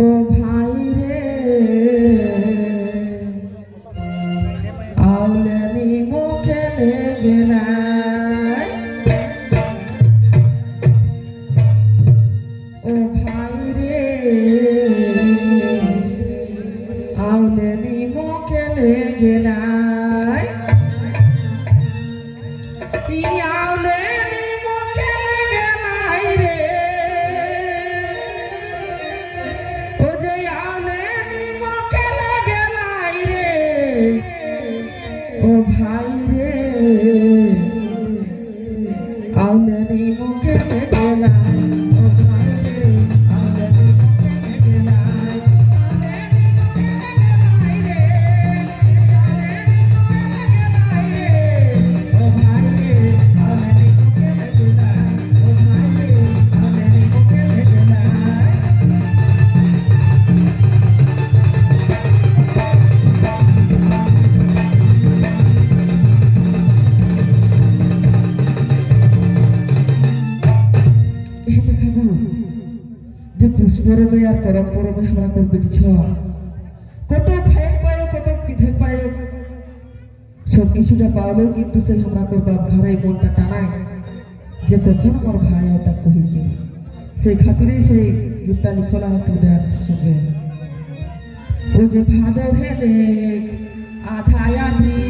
ও vivo যে পুষ পরবে আর করম পরবে আমরা করবে ছ কত খায় পায় কত পিঠে পায় সব কিছুটা পাওলো কিন্তু সেই আমরা করবা ঘরে মনটা টানায় যে কখন আমার ভাই ওটা কহিকে সেই খাতিরে সেই গীতটা লিখলা হতো দেয়ার সঙ্গে ও যে ভাদর হেলে আধায় আধি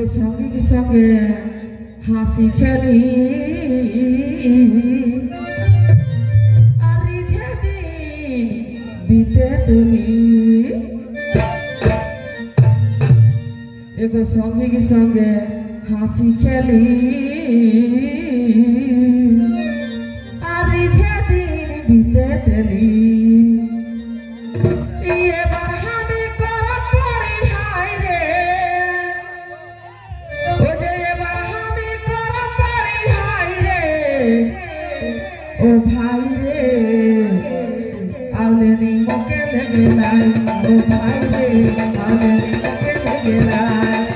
যে সঙ্গীর সঙ্গে হাসি খেলি আর যেদিন বিতে তুমি এগো সঙ্গীর সঙ্গে হাসি খেলি আর যেদিন বিতে তুমি এবার Thank you.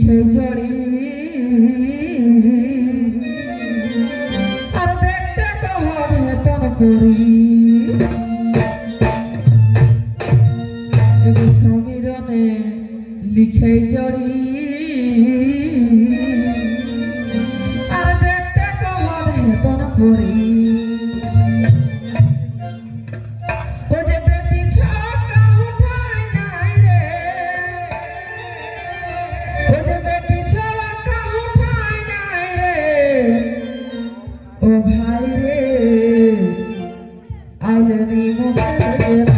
খেচড়ি আর দেখতে কভার হেতন করি সমীরণে লিখে জড়ি। Adeus, meu you.